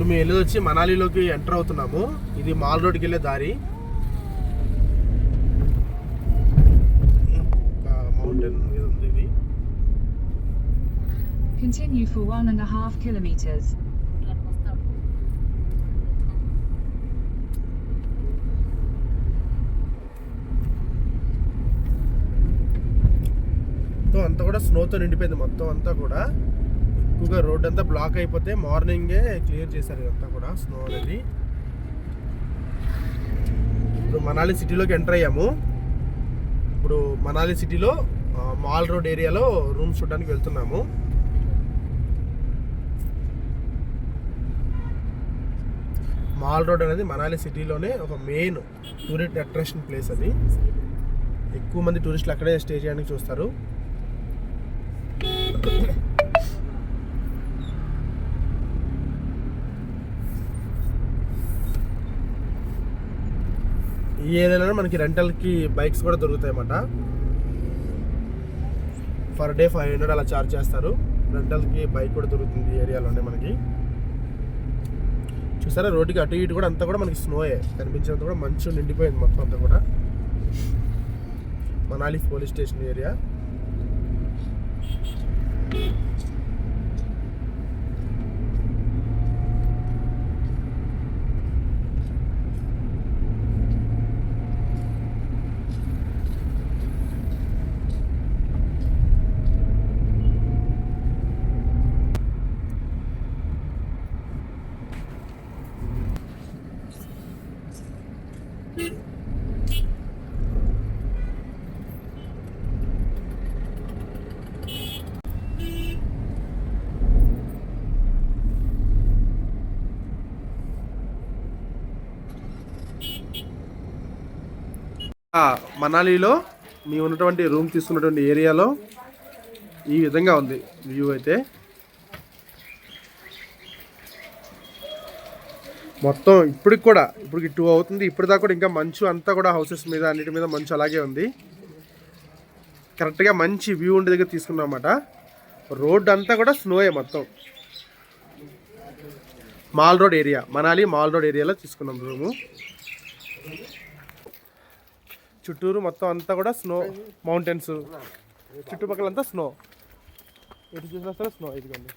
ఇప్పుడు మేము వెళ్ళేది వచ్చి మనాలిలోకి ఎంటర్ అవుతున్నాము. ఇది మాల్ రోడ్కి వెళ్ళే దారి. మౌంటైన్ మీద ఉంది ఇది. Continue for one and a half kilometers. మొత్తం అంతా కూడా స్నోతో నిండిపోయింది మొత్తం అంతా కూడా. ఎక్కువగా రోడ్ అంతా బ్లాక్ అయిపోతే మార్నింగే క్లియర్ చేశారు ఇదంతా కూడా స్నో అనేది. ఇప్పుడు మనాలి సిటీలోకి ఎంటర్ అయ్యాము. ఇప్పుడు మనాలి సిటీలో మాల్ రోడ్ ఏరియాలో రూమ్స్ చూడడానికి వెళ్తున్నాము. మాల్ రోడ్ అనేది మనాలి సిటీలోనే ఒక మెయిన్ టూరిస్ట్ అట్రాక్షన్ ప్లేస్ అది. ఎక్కువ మంది టూరిస్టులు అక్కడే స్టే చేయడానికి చూస్తారు. ఈ ఏరియాలో మనకి రెంటల్కి బైక్స్ కూడా దొరుకుతాయి అన్నమాట పర్ డే ఫైవ్ హండ్రెడ్ అలా చార్జ్ చేస్తారు. రెంటల్కి బైక్ కూడా దొరుకుతుంది ఈ ఏరియాలోనే మనకి. చూసారా? రోడ్డుకి అటు ఇటు కూడా అంతా కూడా మనకి స్నోయే. కనిపించినంత కూడా మంచు నిండిపోయింది మొత్తం అంతా కూడా. Manali police station area. మనాలిలో మేము ఉన్నటువంటి రూమ్ తీసుకున్నటువంటి ఏరియాలో ఈ విధంగా ఉంది వ్యూ అయితే. మొత్తం ఇప్పటికి కూడా ఇప్పటికి టూ అవుతుంది. ఇప్పటిదాకా కూడా ఇంకా మంచు అంతా కూడా హౌసెస్ మీద అన్నిటి మీద మంచు అలాగే ఉంది. కరెక్ట్గా మంచి వ్యూ ఉండే దగ్గర తీసుకున్నాం అన్నమాట. రోడ్ అంతా కూడా స్నోయే మొత్తం. Mall road area Manali mall road ఏరియాలో తీసుకున్నాం రూము. చుట్టూరు మొత్తం అంతా కూడా స్నో మౌంటైన్స్. చుట్టుపక్కల అంతా స్నో. ఎటు చూసినా సరే స్నో ఇదిగోండి.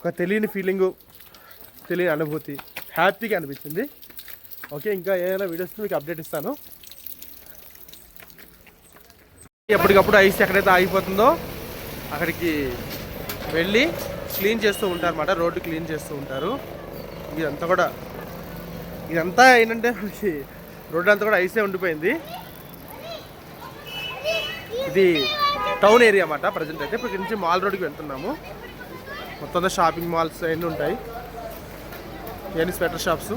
ఒక తెలియని ఫీలింగు తెలియని అనుభూతి హ్యాపీగా అనిపించింది. ఓకే ఇంకా ఏదైనా వీడియోస్ మీకు అప్డేట్ ఇస్తాను. ఎప్పటికప్పుడు ఐస్ ఎక్కడైతే ఆగిపోతుందో అక్కడికి వెళ్ళి క్లీన్ చేస్తూ ఉంటారు అన్నమాట రోడ్డు క్లీన్ చేస్తూ ఉంటారు. ఇదంతా కూడా ఇదంతా ఏంటంటే మనకి రోడ్డు అంతా కూడా ఐసే ఉండిపోయింది. ఇది టౌన్ ఏరియా అన్నమాట ప్రజెంట్ అయితే. ఇప్పుడు నుంచి మాల్ రోడ్కి వెళ్తున్నాము. మొత్తం అంతా షాపింగ్ మాల్స్ అవన్నీ ఉంటాయి. ఇవన్నీ స్వెటర్ షాప్స్.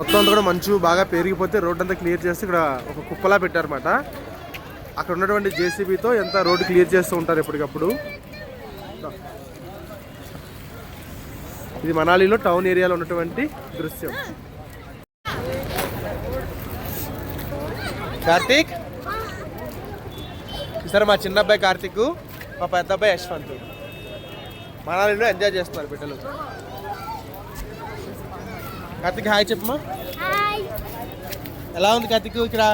మొత్తం అంతా కూడా మంచు బాగా పెరిగిపోతే రోడ్ అంతా క్లియర్ చేసి ఇక్కడ ఒక కుప్పలా పెట్టారన్నమాట. అక్కడ ఉన్నటువంటి జేసీబీతో ఎంత రోడ్డు క్లియర్ చేస్తూ ఉంటారు ఎప్పటికప్పుడు ఇది మనాలిలో టౌన్ ఏరియాలో ఉన్నటువంటి దృశ్యం. కార్తీక్? సరే మా చిన్న అబ్బాయి కార్తీక్ మా పెద్ద అబ్బాయి యశ్వంత్. మనాలిలో ఎంజాయ్ చేస్తున్నారు బిడ్డలు. కార్తీక్ హాయ్ చెప్పమ్మా. ఎలా ఉంది కార్తీక్ ఇక్కడ?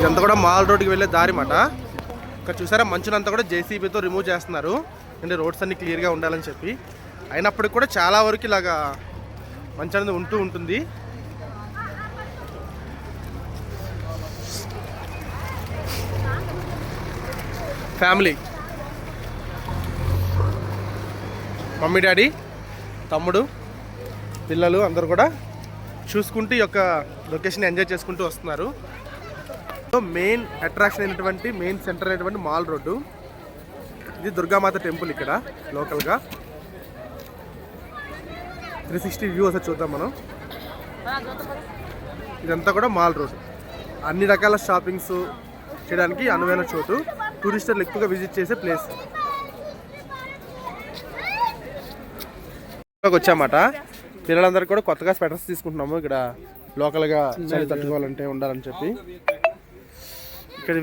ఇదంతా కూడా మాల్ రోడ్డుకి వెళ్ళే దారి మాట. ఇక్కడ చూసారా మంచునంతా కూడా జేసీబీతో రిమూవ్ చేస్తున్నారు. అంటే రోడ్స్ అన్ని క్లియర్గా ఉండాలని చెప్పి. అయినప్పటికి కూడా చాలా వరకు ఇలాగా మంచి అనేది ఉంటూ ఉంటుంది. ఫ్యామిలీ మమ్మీ డాడీ తమ్ముడు పిల్లలు అందరూ కూడా చూసుకుంటూ ఈ యొక్క లొకేషన్ ఎంజాయ్ చేసుకుంటూ వస్తున్నారు. మెయిన్ అట్రాక్షన్ అయినటువంటి మెయిన్ సెంటర్ అయినటువంటి మాల్ రోడ్డు. ఇది దుర్గామాత టెంపుల్ ఇక్కడ లోకల్గా. త్రీ సిక్స్టీ వ్యూ ఒకసారి చూద్దాం మనం. ఇదంతా కూడా మాల్ రోడ్. అన్ని రకాల షాపింగ్స్ చేయడానికి అనువైన చోటు. టూరిస్టులు ఎక్కువగా విజిట్ చేసే ప్లేస్ వచ్చామాట. పిల్లలందరూ కూడా కొత్తగా స్వెటర్స్ తీసుకుంటున్నాము. ఇక్కడ లోకల్గా చలి తట్టుకోవాలంటే ఉండాలని చెప్పి. ఇక్కడ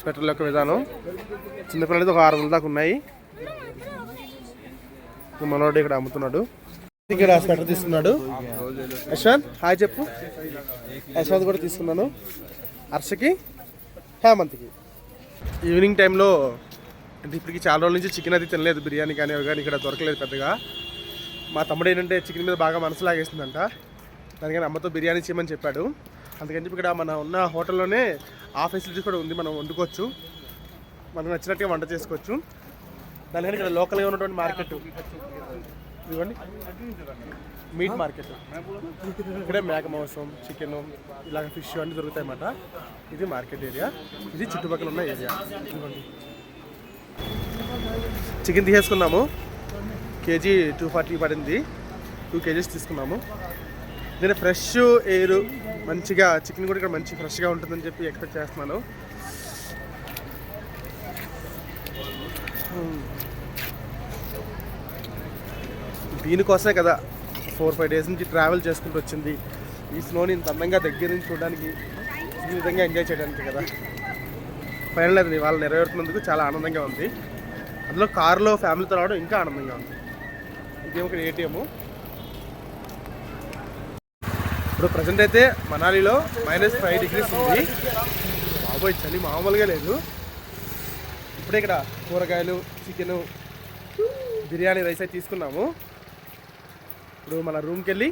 స్వెటర్ల యొక్క విధానం చిన్నపిల్లలది ఒక ఆరు వందల దాకా ఉన్నాయి. మనోడు ఇక్కడ అమ్ముతున్నాడు. ఇక్కడ స్వెటర్ తీసుకున్నాడు. యశ్వంత్ హాయ్ చెప్పు. యశ్వంత్ కూడా తీసుకున్నాను. హర్షకి హేమంత్కి. ఈవినింగ్ టైంలో అంటే ఇప్పటికి చాలా రోజుల నుంచి చికెన్ అది తినలేదు బిర్యానీ కానీ అవి కానీ ఇక్కడ దొరకలేదు పెద్దగా. మా తమ్ముడు ఏంటంటే చికెన్ మీద బాగా మనసు లాగేసిందంట. దానికని అమ్మతో బిర్యానీ చేయమని చెప్పాడు. అందుకని చెప్పి ఇక్కడ మన ఉన్న హోటల్లోనే ఆ ఫెసిలిటీస్ కూడా ఉంది మనం వండుకోవచ్చు. మనకు నచ్చినట్టుగా వంట చేసుకోవచ్చు. దానికని ఇక్కడ లోకల్గా ఉన్నటువంటి మార్కెట్ ఇవ్వండి మీట్ మార్కెట్ ఇక్కడే మేక మాంసం చికెన్ ఇలాగ ఫిష్ అన్నీ దొరుకుతాయి అన్నమాట ఇది మార్కెట్ ఏరియా ఇది చుట్టుపక్కల ఉన్న ఏరియా ఇవ్వండి చికెన్ తీసేసుకున్నాము. కేజీ టూ ఫార్టీ పడింది. టూ కేజీస్ తీసుకున్నాము. నేను ఫ్రెష్ ఎయిర్ మంచిగా చికెన్ కూడా ఇక్కడ మంచి ఫ్రెష్గా ఉంటుందని చెప్పి ఎక్స్పెక్ట్ చేస్తున్నాను. దీనికోసమే కదా ఫోర్ ఫైవ్ డేస్ నుంచి ట్రావెల్ చేసుకుంటూ వచ్చింది. ఈ స్నోని ఇంత అందంగా దగ్గర నుంచి చూడడానికి ఈ విధంగా ఎంజాయ్ చేయడానికి కదా. ఫైనల్ అది వాళ్ళు నెరవేరుతున్నందుకు చాలా ఆనందంగా ఉంది. అందులో కారులో ఫ్యామిలీతో రావడం ఇంకా ఆనందంగా ఉంది. ఇదేమో ఇక్కడ ఏటీఎం ఇప్పుడు ప్రజెంట్ అయితే మనాలిలో మైనస్ ఫైవ్ డిగ్రీస్ ఉంది. బాబోయ్ చలి మామూలుగా లేదు. ఇప్పుడే ఇక్కడ కూరగాయలు చికెను బిర్యానీ రైస్ అయితే తీసుకున్నాము. ఇప్పుడు మన రూమ్కి వెళ్ళి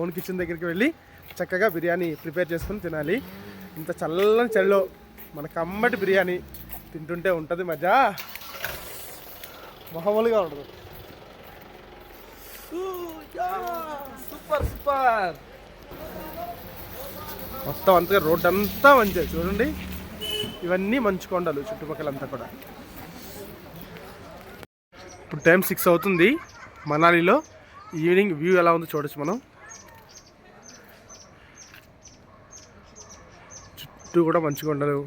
ఓన్ కిచెన్ దగ్గరికి వెళ్ళి చక్కగా బిర్యానీ ప్రిపేర్ చేసుకుని తినాలి. ఇంత చల్లని చలిలో మన కమ్మటి బిర్యానీ తింటుంటే ఉంటుంది మజా. మామూలుగా ఉండదు. సూపర్ సూపర్ మొత్తం అంతగా రోడ్ అంతా మంచిగా చూడండి. ఇవన్నీ మంచు కొండలు చుట్టుపక్కలంతా కూడా. ఇప్పుడు టైం సిక్స్ అవుతుంది. మనాలిలో ఈవినింగ్ వ్యూ ఎలా ఉందో చూడొచ్చు మనం. చుట్టూ కూడా మంచు కొండలు